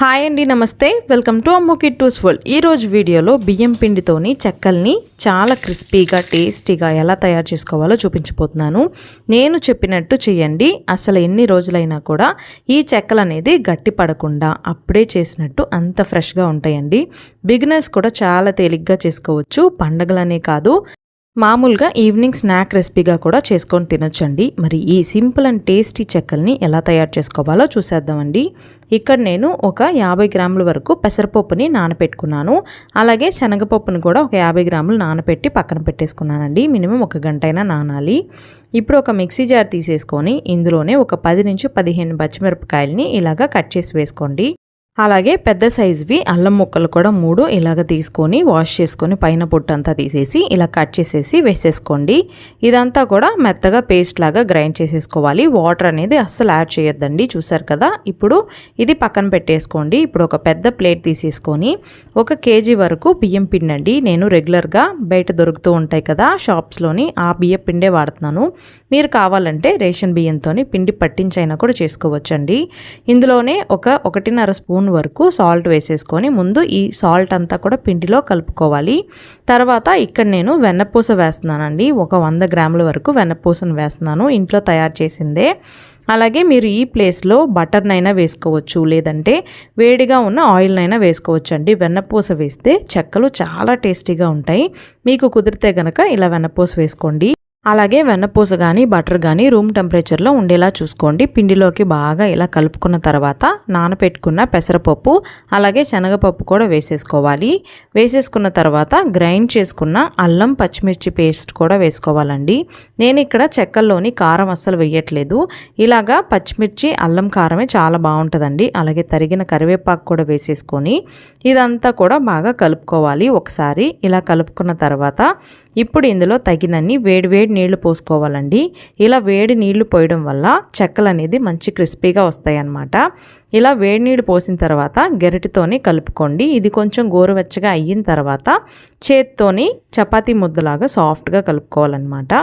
Hi అండి నమస్తే. Welcome to అమ్మోకి టూస్ వరల్డ్. ఈరోజు వీడియోలో బియ్యం పిండితోని చెక్కల్ని చాలా క్రిస్పీగా టేస్టీగా ఎలా తయారు చేసుకోవాలో చూపించబోతున్నాను. నేను చెప్పినట్టు చేయండి అసలు ఎన్ని రోజులైనా కూడా ఈ చెక్కలు అనేది గట్టి పడకుండా అప్పుడే చేసినట్టు అంత ఫ్రెష్గా ఉంటాయండి. బిగినర్స్ కూడా చాలా తేలిగ్గా చేసుకోవచ్చు. పండగలనే కాదు మామూలుగా ఈవినింగ్ స్నాక్ రెసిపీగా కూడా చేసుకొని తినొచ్చండి. మరి ఈ సింపుల్ అండ్ టేస్టీ చెక్కల్ని ఎలా తయారు చేసుకోవాలో చూసేద్దామండి. ఇక్కడ నేను ఒక యాభై గ్రాముల వరకు పెసరపప్పుని నానపెట్టుకున్నాను. అలాగే శనగపప్పుని కూడా ఒక యాభై గ్రాములు నానపెట్టి పక్కన పెట్టేసుకున్నానండి. మినిమం ఒక గంట అయినా నానాలి. ఇప్పుడు ఒక మిక్సీ జార్ తీసేసుకొని ఇందులోనే ఒక పది నుంచి పదిహేను పచ్చిమిరపకాయలని ఇలాగా కట్ చేసి వేసుకోండి. అలాగే పెద్ద సైజువి అల్లం ముక్కలు కూడా మూడు ఇలాగ తీసుకొని వాష్ చేసుకొని పైన పొట్టంతా తీసేసి ఇలా కట్ చేసేసి వేసేసుకోండి. ఇదంతా కూడా మెత్తగా పేస్ట్ లాగా గ్రైండ్ చేసేసుకోవాలి. వాటర్ అనేది అస్సలు యాడ్ చేయొద్దండి. చూసారు కదా? ఇప్పుడు ఇది పక్కన పెట్టేసుకోండి. ఇప్పుడు ఒక పెద్ద ప్లేట్ తీసేసుకొని ఒక కేజీ వరకు బియ్యం పిండి అండి నేను రెగ్యులర్గా బయట దొరుకుతూ ఉంటాయి కదా షాప్స్లోని ఆ బియ్యం పిండే వాడుతున్నాను. మీరు కావాలంటే రేషన్ బియ్యంతో పిండి పట్టించైనా కూడా చేసుకోవచ్చండి. ఇందులోనే ఒక ఒకటిన్నర స్పూన్ వరకు సాల్ట్ వేసేసుకొని ముందు ఈ సాల్ట్ అంతా కూడా పిండిలో కలుపుకోవాలి. తర్వాత ఇక్కడ నేను వెన్నపూస వేస్తున్నానండి. ఒక వంద గ్రాముల వరకు వెన్నపూసను వేస్తున్నాను. ఇంట్లో తయారు చేసిందే. అలాగే మీరు ఈ ప్లేస్లో బటర్నైనా వేసుకోవచ్చు. లేదంటే వేడిగా ఉన్న ఆయిల్నైనా వేసుకోవచ్చు అండి వెన్నపూస వేస్తే చెక్కలు చాలా టేస్టీగా ఉంటాయి. మీకు కుదిరితే గనక ఇలా వెన్నపూస వేసుకోండి. అలాగే వెన్నపూస కానీ బటర్ కానీ రూమ్ టెంపరేచర్లో ఉండేలా చూసుకోండి. పిండిలోకి బాగా ఇలా కలుపుకున్న తర్వాత నానపెట్టుకున్న పెసరపప్పు అలాగే శనగపప్పు కూడా వేసేసుకోవాలి. వేసేసుకున్న తర్వాత గ్రైండ్ చేసుకున్న అల్లం పచ్చిమిర్చి పేస్ట్ కూడా వేసుకోవాలండి. నేను ఇక్కడ చెక్కల్లోని కారం అస్సలు వేయట్లేదు. ఇలాగా పచ్చిమిర్చి అల్లం కారమే చాలా బాగుంటుందండి. అలాగే తరిగిన కరివేపాకు కూడా వేసేసుకొని ఇదంతా కూడా బాగా కలుపుకోవాలి. ఒకసారి ఇలా కలుపుకున్న తర్వాత ఇప్పుడు ఇందులో తగినన్ని వేడివేడి నీళ్ళు పోసుకోవాలండి. ఇలా వేడి నీళ్ళు పోయడం వల్ల చెక్కలు అనేది మంచి క్రిస్పీగా వస్తాయి అన్నమాట ఇలా వేడి నీళ్ళు పోసిన తర్వాత గెరటితోని కలుపుకోండి. ఇది కొంచెం గోరువెచ్చగా అయిన తర్వాత చేత్తోని చపాతీ ముద్దలాగా సాఫ్ట్గా కలుపుకోవాలన్నమాట.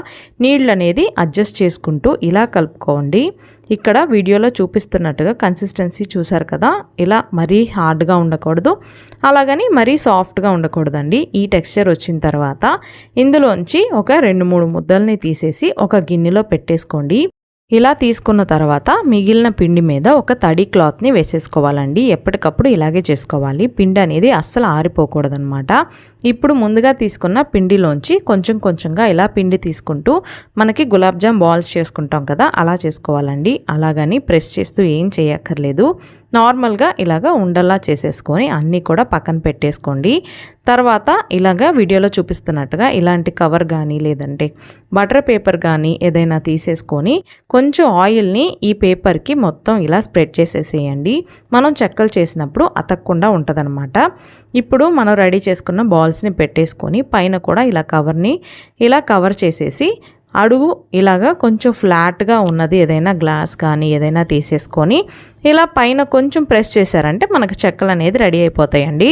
నీళ్ళు అనేది అడ్జస్ట్ చేసుకుంటూ ఇలా కలుపుకోండి. ఇక్కడ వీడియోలో చూపిస్తున్నట్టుగా కన్సిస్టెన్సీ చూసారు కదా? ఇలా మరీ హార్డ్గా ఉండకూడదు. అలాగని మరీ సాఫ్ట్గా ఉండకూడదండి. ఈ టెక్స్చర్ వచ్చిన తర్వాత ఇందులోంచి ఒక రెండు మూడు ముద్దల్ని తీసేసి ఒక గిన్నెలో పెట్టేసుకోండి. ఇలా తీసుకున్న తర్వాత మిగిలిన పిండి మీద ఒక తడి క్లాత్ని వేసేసుకోవాలండి. ఎప్పటికప్పుడు ఇలాగే చేసుకోవాలి. పిండి అనేది అస్సలు ఆరిపోకూడదనమాట ఇప్పుడు ముందుగా తీసుకున్న పిండిలోంచి కొంచెం కొంచెంగా ఇలా పిండి తీసుకుంటూ మనకి గులాబ్ జామ్ బాల్స్ చేసుకుంటాం కదా అలా చేసుకోవాలండి. అలాగని ప్రెస్ చేస్తూ ఏం చేయక్కర్లేదు. నార్మల్గా ఇలాగ ఉండల్లా చేసేసుకొని అన్నీ కూడా పక్కన పెట్టేసుకోండి. తర్వాత ఇలాగ వీడియోలో చూపిస్తున్నట్టుగా ఇలాంటి కవర్ కానీ లేదంటే బటర్ పేపర్ కానీ ఏదైనా తీసేసుకొని కొంచెం ఆయిల్ని ఈ పేపర్కి మొత్తం ఇలా స్ప్రెడ్ చేసేసేయండి. మనం చెక్కలు చేసినప్పుడు అతక్కుండా ఉంటుందన్నమాట. ఇప్పుడు మనం రెడీ చేసుకున్న బాల్స్ని పెట్టేసుకొని పైన కూడా ఇలా కవర్ని ఇలా కవర్ చేసేసి అడుగు ఇలాగా కొంచెం ఫ్లాట్గా ఉన్నది. ఏదైనా గ్లాస్ కానీ ఏదైనా తీసేసుకొని ఇలా పైన కొంచెం ప్రెస్ చేశారంటే మనకు చెక్కలు అనేది రెడీ అయిపోతాయండి.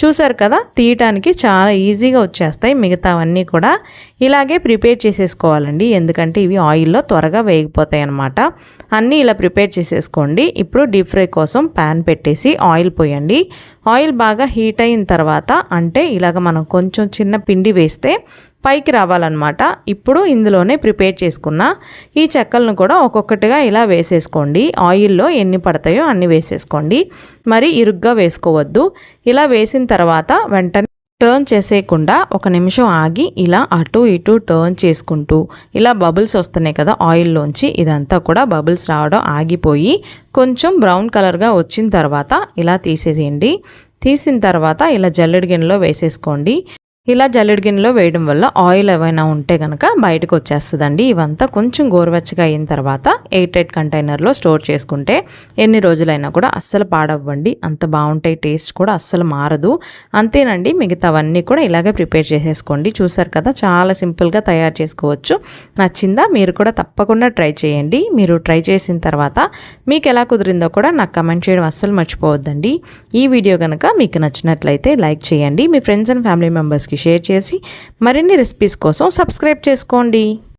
చూసారు కదా తీయటానికి చాలా ఈజీగా వచ్చేస్తాయి. మిగతావన్నీ కూడా ఇలాగే ప్రిపేర్ చేసేసుకోవాలండి. ఎందుకంటే ఇవి ఆయిల్లో త్వరగా వేగిపోతాయి అన్నమాట. అన్నీ ఇలా ప్రిపేర్ చేసేసుకోండి. ఇప్పుడు డీప్ ఫ్రై కోసం ప్యాన్ పెట్టేసి ఆయిల్ పోయండి. ఆయిల్ బాగా హీట్ అయిన తర్వాత అంటే ఇలాగ మనం కొంచెం చిన్న పిండి వేస్తే పైకి రావాలన్నమాట. ఇప్పుడు ఇందులోనే ప్రిపేర్ చేసుకున్న ఈ చెక్కలను కూడా ఒక్కొక్కటిగా ఇలా వేసేసుకోండి. ఆయిల్లో ఎన్ని పడతాయో అన్ని వేసేసుకోండి. మరి ఇరుగ్గా వేసుకోవద్దు. ఇలా వేసిన తర్వాత వెంటనే టర్న్ చేసేయకుండా ఒక నిమిషం ఆగి ఇలా అటు ఇటు టర్న్ చేసుకుంటూ ఇలా బబుల్స్ వస్తున్నాయి కదా ఆయిల్లోంచి ఇదంతా కూడా బబుల్స్ రావడం ఆగిపోయి కొంచెం బ్రౌన్ కలర్గా వచ్చిన తర్వాత ఇలా తీసేసేయండి. తీసిన తర్వాత ఇలా జల్లెడి గిన్నెలో వేసేసుకోండి. ఇలా జల్లెడి గిన్నెలో వేయడం వల్ల ఆయిల్ ఏమైనా ఉంటే కనుక బయటకు వచ్చేస్తుందండి. ఇవంతా కొంచెం గోరువెచ్చగా అయిన తర్వాత ఎయిట్ ఎయిట్ కంటైనర్లో స్టోర్ చేసుకుంటే ఎన్ని రోజులైనా కూడా అస్సలు పాడవ్వండి. అంత బాగుంటాయి టేస్ట్ కూడా అస్సలు మారదు. అంతేనండి మిగతావన్నీ కూడా ఇలాగే ప్రిపేర్ చేసేసుకోండి. చూసారు కదా చాలా సింపుల్గా తయారు చేసుకోవచ్చు. నచ్చిందా మీరు కూడా తప్పకుండా ట్రై చేయండి. మీరు ట్రై చేసిన తర్వాత మీకు ఎలా కుదిరిందో కూడా నాకు కమెంట్ చేయడం అస్సలు మర్చిపోవద్దండి. ఈ వీడియో కనుక మీకు నచ్చినట్లయితే లైక్ చేయండి. మీ ఫ్రెండ్స్ అండ్ ఫ్యామిలీ మెంబర్స్కి షేర్ చేసి మరిన్ని రెసిపీస్ కోసం సబ్స్క్రైబ్ చేసుకోండి.